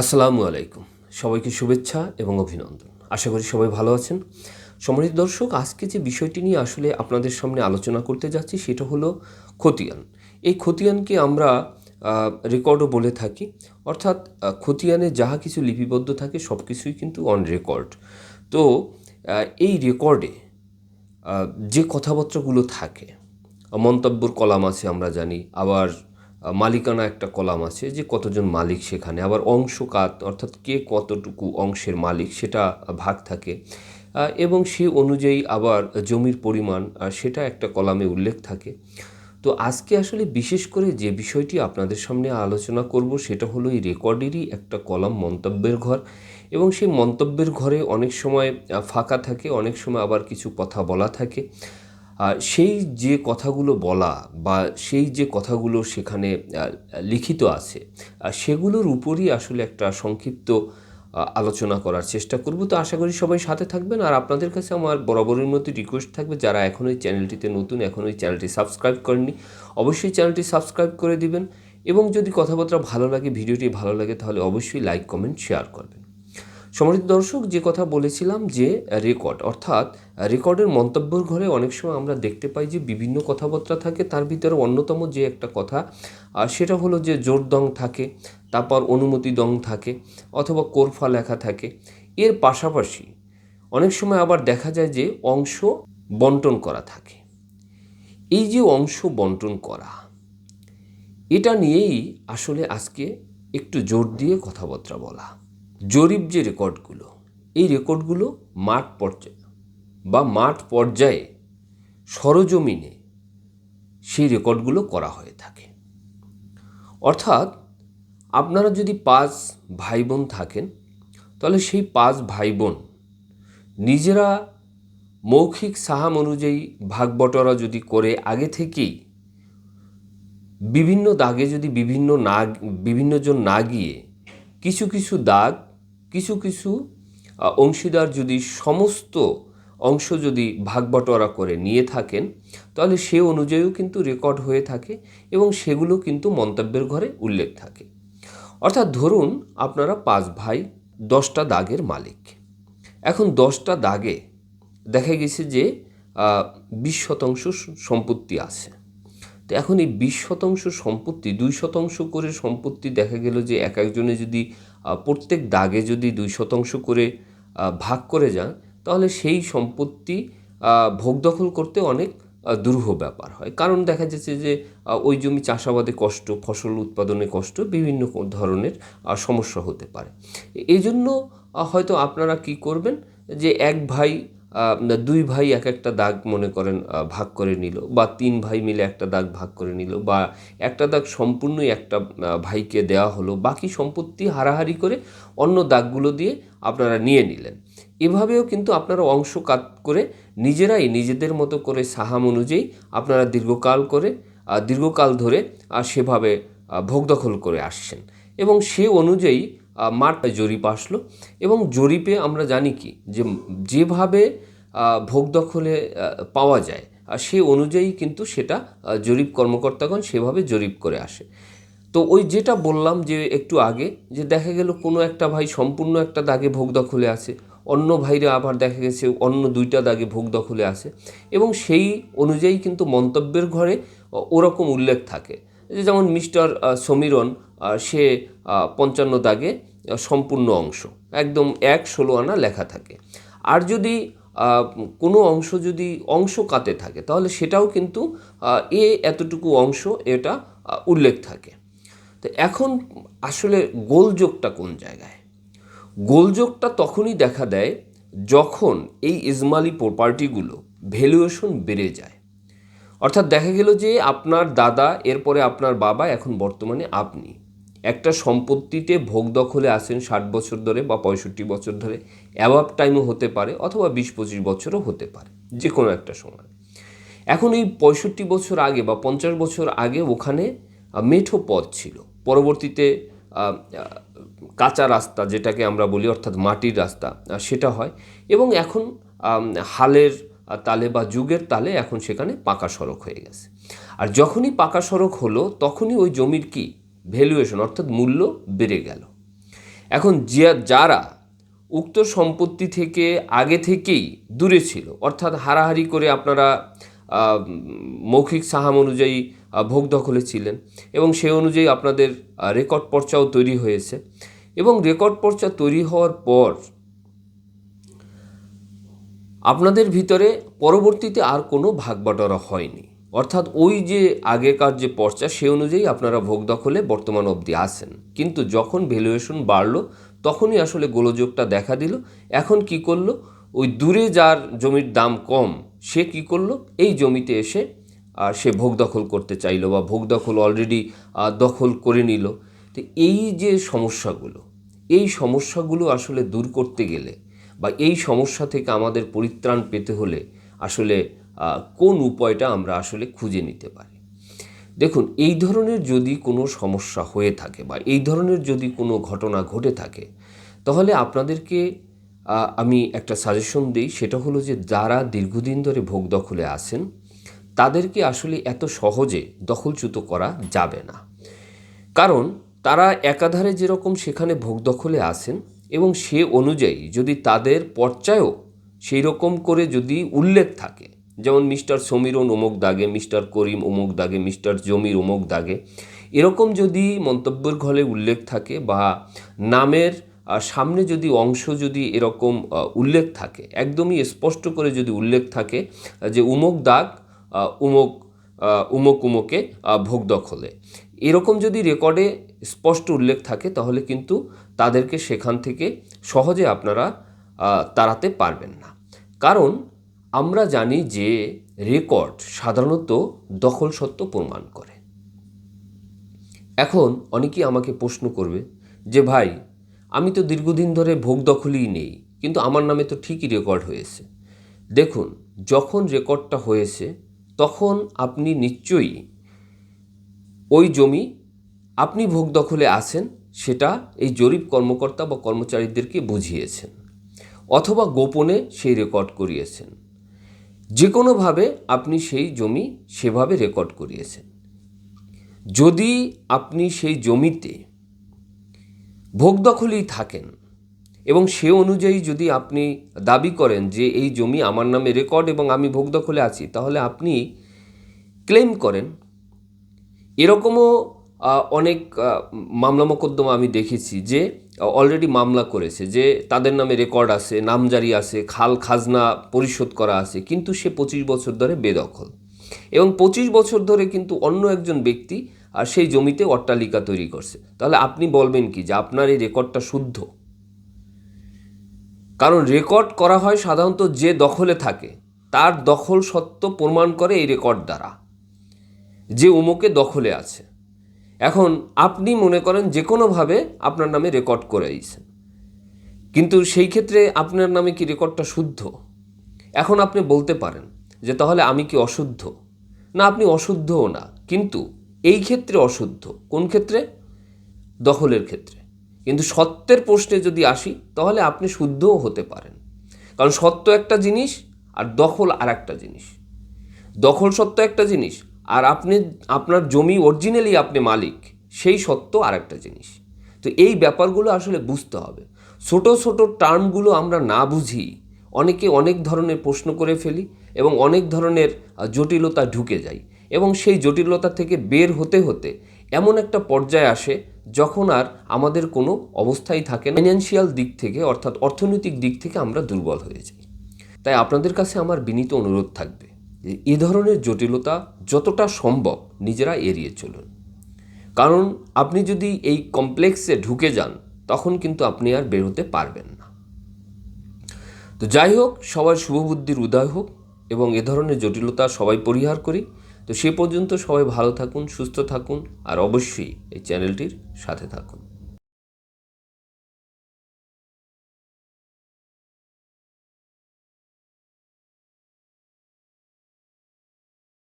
আসসালামু আলাইকুম। সবাইকে শুভেচ্ছা এবং অভিনন্দন। আশা করি সবাই ভালো আছেন। সম্মানিত দর্শক, আজকে যে বিষয়টি নিয়ে আসলে আপনাদের সামনে আলোচনা করতে যাচ্ছি সেটা হলো খতিয়ান। এই খতিয়ানকে আমরা রেকর্ডও বলে থাকি। অর্থাৎ খতিয়ানে যাহা কিছু লিপিবদ্ধ থাকে সব কিছুই কিন্তু অন রেকর্ড তো এই রেকর্ডে যে কথাবার্তাগুলো থাকে, মন্তব্যর কলাম আছে আমরা জানি, আবার মালিকানা একটা কলাম আছে যে কতজন মালিক সেখানে, আবার অংশকাত অর্থাৎ কে কতটুকু অংশের মালিক সেটা ভাগ থাকে। এবং সে অনুযায়ী আবার জমির পরিমাণ সেটা একটা কলামে উল্লেখ থাকে। তো আজকে আসলে বিশেষ করে যে বিষয়টি আপনাদের সামনে আলোচনা করব, সেটা হলো এই রেকর্ডেরই একটা কলাম মন্তব্যের ঘর। এবং সেই মন্তব্যের ঘরে অনেক সময় ফাঁকা থাকে, অনেক সময় আবার কিছু কথা বলা থাকে। সেই যে কথাগুলো বলা বা সেই যে কথাগুলো সেখানে লিখিত আছে সেগুলোর উপরই আসলে একটা সংক্ষিপ্ত আলোচনা করার চেষ্টা করব। তো আশা করি সবাই সাথে থাকবেন। আর আপনাদের কাছে আমার বরাবরের মতো রিকোয়েস্ট থাকবে, যারা এখন ওই চ্যানেলটিতে নতুন, এখন ওই চ্যানেলটি সাবস্ক্রাইব করেননি, অবশ্যই চ্যানেলটি সাবস্ক্রাইব করে দিবেন। এবং যদি কথাবার্তা ভালো লাগে, ভিডিওটি ভালো লাগে, তাহলে অবশ্যই লাইক কমেন্ট শেয়ার করবেন। সম্মানিত দর্শক, যে কথা বলেছিলাম যে রেকর্ড অর্থাৎ রেকর্ডের মন্তব্যের ঘরে অনেক সময় আমরা দেখতে পাই যে বিভিন্ন কথাবার্তা থাকে, তার ভিতরে অন্যতম যে একটা কথা, আর সেটা হলো যে জোর দং থাকে, তারপর অনুমতি দং থাকে, অথবা কোরফা লেখা থাকে। এর পাশাপাশি অনেক সময় আবার দেখা যায় যে অংশ বন্টন করা থাকে। এই যে অংশ বন্টন করা, এটা নিয়েই আসলে আজকে একটু জোর দিয়ে কথাবার্তা বলা। জরিপ যে রেকর্ডগুলো, এই রেকর্ডগুলো মাঠ পর্যায়ে বা মাঠ পর্যায়ে সরজমিনে সেই রেকর্ডগুলো করা হয়ে থাকে। অর্থাৎ আপনারা যদি পাঁচ ভাই বোন থাকেন, তাহলে সেই পাঁচ ভাই বোন নিজেরা মৌখিক সাহাম অনুযায়ী ভাগ বটরা যদি করে, আগে থেকেই বিভিন্ন দাগে যদি বিভিন্ন না বিভিন্নজন না গিয়ে কিছু কিছু দাগ কিছু কিছু অংশীদার যদি সমস্ত অংশ যদি ভাগ বটোয়ারা করে নিয়ে থাকেন, তাহলে সে অনুযায়ীও কিন্তু রেকর্ড হয়ে থাকে এবং সেগুলো কিন্তু মন্তব্যের ঘরে উল্লেখ থাকে। অর্থাৎ ধরুন আপনারা পাঁচ ভাই, দশটা দাগের মালিক। এখন দশটা দাগে দেখা গেছে যে বিশ শতাংশ সম্পত্তি আছে। তো এখন এই বিশ শতাংশ সম্পত্তি, দুই শতাংশ করে সম্পত্তি দেখা গেল যে এক একজনে যদি প্রত্যেক দাগে যদি দুই শতাংশ করে ভাগ করে যান, তাহলে সেই সম্পত্তি ভোগ দখল করতে অনেক দুরূহ ব্যাপার হয়। কারণ দেখা যাচ্ছে যে ওই জমি চাষাবাদে কষ্ট, ফসল উৎপাদনে কষ্ট, বিভিন্ন ধরনের সমস্যা হতে পারে। এই জন্য হয়তো আপনারা কি করবেন যে, এক ভাই দুই ভাই এক একটা দাগ মনে করেন ভাগ করে নিল, বা তিন ভাই মিলে একটা দাগ ভাগ করে নিল, বা একটা দাগ সম্পূর্ণই একটা ভাইকে দেওয়া হলো, বাকি সম্পত্তি হারাহারি করে অন্য দাগগুলো দিয়ে আপনারা নিয়ে নিলেন। এভাবেও কিন্তু আপনারা অংশ কাত করে নিজেরাই নিজেদের মতো করে সাহাম অনুযায়ী আপনারা দীর্ঘকাল করে দীর্ঘকাল ধরে সেভাবে ভোগ দখল করে আসছেন। এবং সে অনুযায়ী মাঠ জরিপ আসলো এবং জরিপে আমরা জানি কি যে যেভাবে ভোগ দখলে পাওয়া যায় আর সে অনুযায়ী কিন্তু সেটা জরিপ কর্মকর্তাগণ সেভাবে জরিপ করে আসে। তো ওই যেটা বললাম যে একটু আগে, যে দেখা গেল কোনো একটা ভাই সম্পূর্ণ একটা দাগে ভোগ দখলে আছে, অন্য ভাইরা আবার দেখা গেছে অন্য দুইটা দাগে ভোগ দখলে আছে এবং সেই অনুযায়ী কিন্তু মন্তব্যের ঘরে ওরকম উল্লেখ থাকে। যেমন মিস্টার সমীরন সে পঞ্চান্ন দাগে সম্পূর্ণ অংশ, একদম এক ষোলো আনা লেখা থাকে। আর যদি কোনো অংশ যদি অংশ কাতে থাকে, তাহলে সেটাও কিন্তু এ এতটুকু অংশ এটা উল্লেখ থাকে। তো এখন আসলে গোলযোগটা কোন জায়গায়? গোলযোগটা তখনই দেখা দেয় যখন এই ইজমালি প্রপার্টিগুলো ভ্যালুয়েশন বেড়ে যায়। অর্থাৎ দেখা গেল যে আপনার দাদা, এরপরে আপনার বাবা, এখন বর্তমানে আপনি। একটা সম্পত্তিতে ভোগ দখলে আসেন ষাট বছর ধরে বা পঁয়ষট্টি বছর ধরে অ্যাভাব টাইমও হতে পারে অথবা বিশ পঁচিশ বছরও হতে পারে যে কোনো একটা সময়। এখন এই পঁয়ষট্টি বছর আগে বা পঞ্চাশ বছর আগে ওখানে মেঠো পথ ছিল। পরবর্তীতে কাঁচা রাস্তা যেটাকে আমরা বলি, অর্থাৎ মাটির রাস্তা সেটা হয়। এবং এখন হালের তালে বা যুগের তালে এখন সেখানে পাকা সড়ক হয়ে গেছে। আর যখনই পাকা সড়ক হলো, তখনই ওই জমির কি? ভ্যালুয়েশন অর্থাৎ মূল্য বেড়ে গেল। এখন যারা উক্ত সম্পত্তি থেকে আগে থেকেই দূরে ছিল, অর্থাৎ হারাহারি করে আপনারা মৌখিক সাহাম অনুযায়ী ভোগ দখলে ছিলেন এবং সে অনুযায়ী আপনাদের রেকর্ড পর্চাও তৈরি হয়েছে। এবং রেকর্ড পর্চা তৈরি হওয়ার পর আপনাদের ভিতরে পরবর্তীতে আর কোনো ভাগ বাটোয়ারা হয়নি। অর্থাৎ ওই যে আগেকার যে পর্চা, সে অনুযায়ী আপনারা ভোগ দখলে বর্তমান অবধি আসেন কিন্তু যখন ভ্যালুয়েশন বাড়লো, তখনই আসলে গোলযোগটা দেখা দিল। এখন কি করল? ওই দূরে যার জমির দাম কম, সে কি করল? এই জমিতে এসে সে ভোগ দখল করতে চাইলো বা ভোগ দখল অলরেডি দখল করে নিল। তো এই যে সমস্যাগুলো, এই সমস্যাগুলো আসলে দূর করতে গেলে বা এই সমস্যা থেকে আমাদের পরিত্রাণ পেতে হলে আসলে কোন উপায়টা আমরা আসলে খুঁজে নিতে পারি? দেখুন, এই ধরনের যদি কোনো সমস্যা হয়ে থাকে বা এই ধরনের যদি কোনো ঘটনা ঘটে থাকে, তাহলে আপনাদেরকে আমি একটা সাজেশন দিই, সেটা হলো যে যারা দীর্ঘদিন ধরে ভোগ দখলে আছেন, তাদেরকে আসলে এত সহজে দখলচ্যুত করা যাবে না। কারণ, তারা একাধারে যেরকম সেখানে ভোগ দখলে আসেন এবং সে অনুযায়ী যদি তাদের পর্যায়েও সেই রকম করে যদি উল্লেখ থাকে, যেমন মিস্টার সমীরন অমুক দাগে, মিস্টার করিম অমুক দাগে, মিস্টার জমির অমুক দাগে, এরকম যদি মন্তব্যের ঘরে উল্লেখ থাকে বা নামের সামনে যদি অংশ যদি এরকম উল্লেখ থাকে, একদমই স্পষ্ট করে যদি উল্লেখ থাকে যে উমুক দাগ উমুক উমুক উমুকে ভোগ দখলে। এরকম যদি রেকর্ডে স্পষ্ট উল্লেখ থাকে, তাহলে কিন্তু তাদেরকে সেখান থেকে সহজে আপনারা তাড়াতে পারবেন না। কারণ আমরা জানি যে রেকর্ড সাধারণত দখল সত্য প্রমাণ করে। এখন অনেকেই আমাকে প্রশ্ন করবে যে, ভাই, আমি তো দীর্ঘদিন ধরে ভোগ দখলই নেই, কিন্তু আমার নামে তো ঠিকই রেকর্ড হয়েছে। দেখুন, যখন রেকর্ডটা হয়েছে তখন আপনি নিশ্চয়ই ওই জমি আপনি ভোগ দখলে আছেন, সেটা এই জরিপ কর্মকর্তা বা কর্মচারীদেরকে বুঝিয়েছেন অথবা গোপনে সেই রেকর্ড করিয়েছেন। যে কোনোভাবে আপনি সেই জমি সেভাবে রেকর্ড করিয়েছেন। যদি আপনি সেই জমিতে ভোগ দখলেই থাকেন এবং সে অনুযায়ী যদি আপনি দাবি করেন যে এই জমি আমার নামে রেকর্ড এবং আমি ভোগ দখলে আছি, তাহলে আপনি ক্লেম করেন। এরকমও অনেক মামলা মোকদ্দমা আমি দেখেছি যে, অলরেডি মামলা করেছে যে তাদের নামে রেকর্ড আছে, নামজারি আছে, খাল খাজনা পরিশোধ করা আছে, কিন্তু সে পঁচিশ বছর ধরে বেদখল। এবং পঁচিশ বছর ধরে কিন্তু অন্য একজন ব্যক্তি আর সেই জমিতে অট্টালিকা তৈরি করছে। তাহলে আপনি বলবেন কি যে আপনার এই রেকর্ডটা শুদ্ধ? কারণ রেকর্ড করা হয় সাধারণত যে দখলে থাকে, তার দখল সত্য প্রমাণ করে এই রেকর্ড দ্বারা যে উমুকে দখলে আছে। এখন আপনি মনে করেন যে কোনোভাবে আপনার নামে রেকর্ড করে দিয়েছেন। কিন্তু সেই ক্ষেত্রে আপনার নামে কি রেকর্ডটা শুদ্ধ? এখন আপনি বলতে পারেন যে তাহলে আমি কি অশুদ্ধ? না, আপনি অশুদ্ধও না, কিন্তু এই ক্ষেত্রে অশুদ্ধ। কোন ক্ষেত্রে? দখলের ক্ষেত্রে। কিন্তু সত্যের প্রশ্নে যদি আসি, তাহলে আপনি শুদ্ধও হতে পারেন। কারণ সত্য একটা জিনিস আর দখল আর একটা জিনিস। দখল সত্য একটা জিনিস আর আপনি, আপনার জমি অরিজিনালি আপনি মালিক, সেই সত্য আর একটা জিনিস। তো এই ব্যাপারগুলো আসলে বুঝতে হবে। ছোট ছোট টার্মগুলো আমরা না বুঝি, অনেকে অনেক ধরনের প্রশ্ন করে ফেলি এবং অনেক ধরনের জটিলতা ঢুকে যাই এবং সেই জটিলতা থেকে বের হতে হতে এমন একটা পর্যায়ে আসে যখন আর আমাদের কোনো অবস্থাই থাকে না ফাইন্যান্সিয়াল দিক থেকে অর্থাৎ অর্থনৈতিক দিক থেকে আমরা দুর্বল হয়ে যাই। তাই আপনাদের কাছে আমার বিনীত অনুরোধ থাকবে যে এ ধরনের জটিলতা যতটা সম্ভব নিজেরা এড়িয়ে চলুন। কারণ আপনি যদি এই কমপ্লেক্সে ঢুকে যান, তখন কিন্তু আপনি আর বের হতে পারবেন না। তো যাই হোক, সবার শুভবুদ্ধির উদয় হোক এবং এ ধরনের জটিলতা সবাই পরিহার করি। তো সে পর্যন্ত সবাই ভালো থাকুন সুস্থ থাকুন আর অবশ্যই এই চ্যানেলটির সাথে থাকুন।